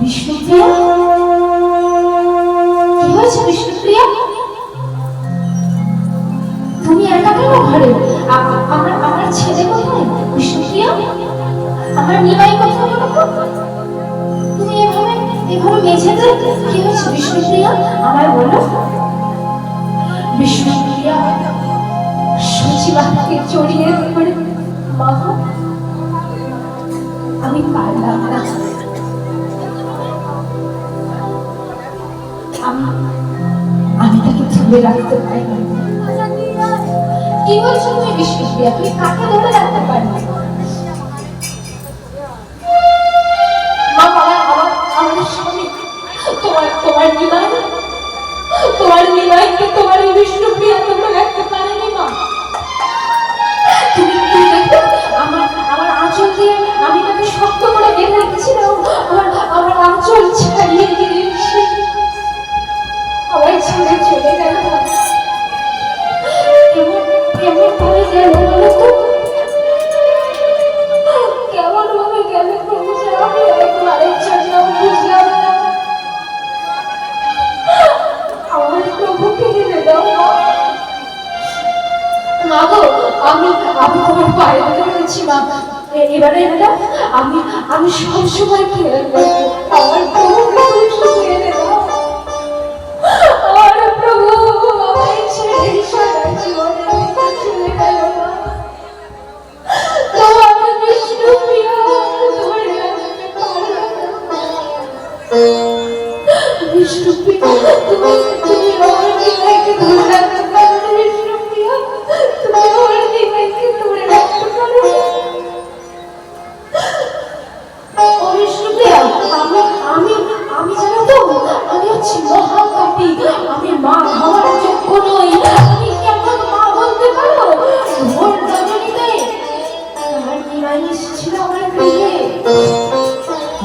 বিষ্ণুপ্রিয়া? হয়েছে বিষ্ণুপ্রিয়া? তুমি একা কেন আমার আমার ছেলে কোথায়? আমার নিমাই তুমি এভাবে এভাবে মেঝেতে কি হয়েছে বিষ্ণুপ্রিয়া? আমায় বলো। বিষ্ণুপ্রিয়া সচিবাকে চড়িয়ে ধরে। আমি পারলাম না। আমি আমি তাকে ধরে রাখতে পারি কি বলছো তুমি দিয়া তুমি কাকে ধরে রাখতে পারবে স্বামী। তোমার নিমাই তোমার নিমাইকে তোমার বিষ্ণু প্রিয়া তোমরা রাখতে পারেনি মা। আমি আমি তোমার পায়ে রয়েছি মা এবারে আমি আমি সব সময় খেয়ে রাখব আমার প্রভুকে তুমি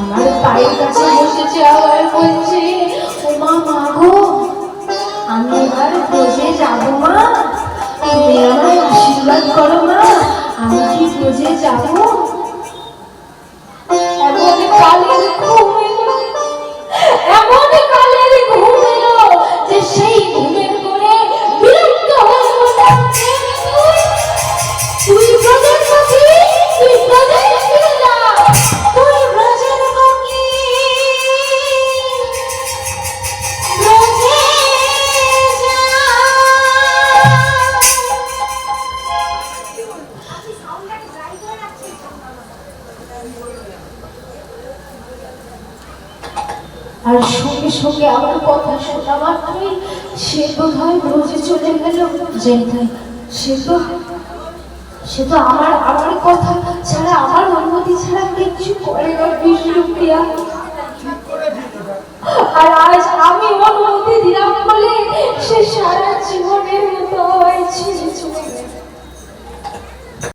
আমার পায়ের কাছে বসেছে আবার। আর সঙ্গে সঙ্গে আমার কথা শোনা মাত্রই সে তো ভয় ব্রজে চলে গেল। জেঠাই সে তো সে তো আমার আমার কথা ছাড়া, আমার অনুমতি ছাড়া কিছু করে না বিষ্ণুপ্রিয়া আর আজ